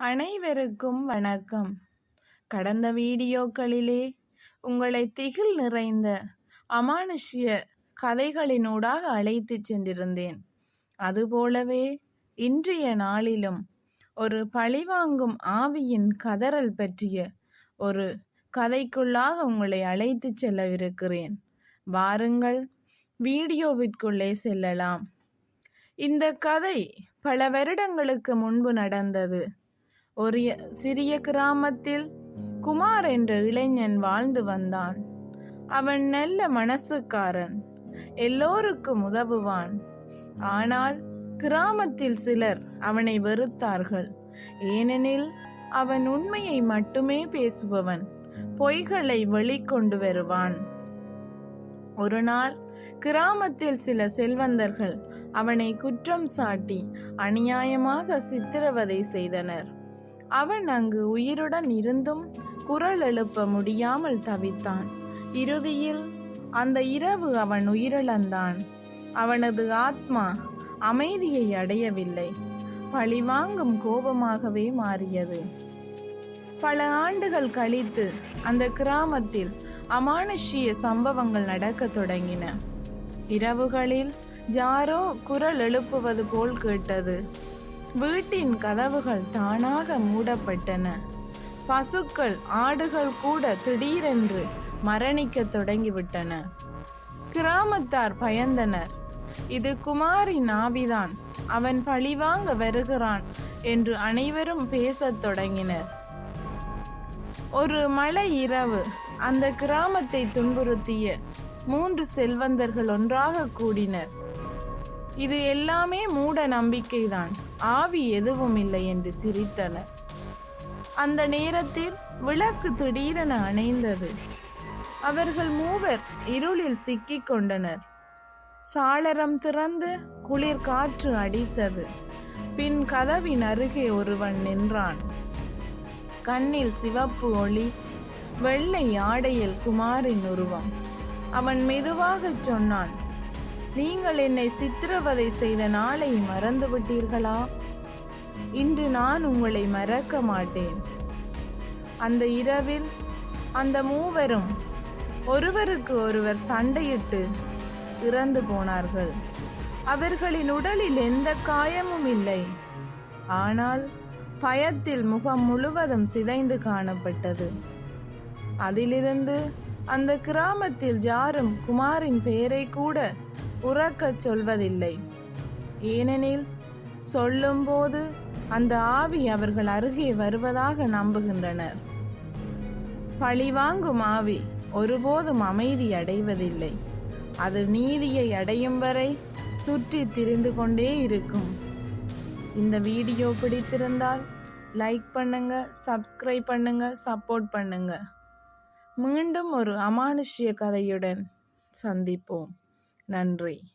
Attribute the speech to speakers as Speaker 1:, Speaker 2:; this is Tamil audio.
Speaker 1: அனைவருக்கும் வணக்கம். கடந்த வீடியோக்களிலே உங்களை திகில் நிறைந்த அமானுஷ்ய கதைகளினூடாக அழைத்து சென்றிருந்தேன். அதுபோலவே இன்றைய நாளிலும் ஒரு பழிவாங்கும் ஆவியின் கதறல் பற்றிய ஒரு கதைக்குள்ளாக உங்களை அழைத்துச் செல்லவிருக்கிறேன். வாருங்கள் வீடியோவிற்குள்ளே செல்லலாம். இந்த கதை பல வருடங்களுக்கு முன்பு நடந்தது. ஒரு சிறிய கிராமத்தில் குமார் என்ற இளைஞன் வாழ்ந்து வந்தான். அவன் நல்ல மனசுக்காரன் எல்லோருக்கும் உதவுவான். ஆனால் கிராமத்தில் சிலர் அவனை வெறுத்தார்கள். ஏனெனில் அவன் உண்மையை மட்டுமே பேசுபவன் பொய்களை வெளிக்கொண்டு வருவான். ஒரு நாள் கிராமத்தில் சில செல்வந்தர்கள் அவனை குற்றம் சாட்டி அநியாயமாக சித்திரவதை செய்தனர். அவன் அங்கு உயிருடன் இருந்தும் குரல் எழுப்ப முடியாமல் தவித்தான். இறுதியில் அந்த இரவு அவன் உயிரிழந்தான். அவனது ஆத்மா அமைதியை அடையவில்லை. பழிவாங்கும் கோபமாகவே மாறியது. பல ஆண்டுகள் கழித்து அந்த கிராமத்தில் அமானுஷ்ய சம்பவங்கள் நடக்க தொடங்கின. இரவுகளில் ஜாரோ குரல் எழுப்புவது போல் கேட்டது. வீட்டின் கதவுகள் தானாக மூடப்பட்டன. பசுக்கள் ஆடுகள் கூட திடீரென்று மரணிக்க தொடங்கிவிட்டன. கிராமத்தார் பயந்தனர். இது குமாரின் ஆவிதான் அவன் பழிவாங்க வருகிறான் என்று அனைவரும் பேசத் தொடங்கினர். ஒரு மழை இரவு அந்த கிராமத்தை துன்புறுத்திய மூன்று செல்வந்தர்கள் ஒன்றாக கூடினர். இது எல்லாமே மூட நம்பிக்கைதான். ஆவி எதுவும் இல்லை என்று சிரித்தனர் அந்த நேரத்தில் விளக்கு திடீரென அணைந்தது. அவர்கள் மூவர் இருளில் சிக்கிக் கொண்டனர். சாளரம் திறந்து குளிர் காற்று அடித்தது. பின் கதவின் அருகே ஒருவன் நின்றான். கண்ணில் சிவப்பு ஒளி வெள்ளை ஆடையில் குமாரின் உருவம். அவன் மெதுவாகச் சொன்னான் நீங்கள் என்னை சித்திரவதை செய்த நாளை மறந்துவிட்டீர்களா? இன்று நான் உங்களை மறக்க மாட்டேன். அந்த இரவில் அந்த மூவரும் ஒருவருக்கு ஒருவர் சண்டையிட்டு இறந்து போனார்கள். அவர்களின் உடலில் எந்த காயமும் இல்லை. ஆனால் பயத்தில் முகம் முழுவதும் சிதைந்து காணப்பட்டது. அதிலிருந்து அந்த கிராமத்தில் யாரும் குமாரின் பெயரை கூட உறக்கச் சொல்வதில்லை. ஏனெனில் சொல்லும்போது அந்த ஆவி அவர்கள் அருகே வருவதாக நம்புகின்றனர். பழிவாங்கும் ஆவி ஒருபோதும் அமைதி அடைவதில்லை. அது நீதியை அடையும் வரை சுற்றி திரிந்து கொண்டே இருக்கும். இந்த வீடியோ பிடித்திருந்தால் லைக் பண்ணுங்க சப்ஸ்கிரைப் பண்ணுங்க சப்போர்ட் பண்ணுங்க. மீண்டும் ஒரு அமானுஷ்ய கதையுடன் சந்திப்போம். நன்றி.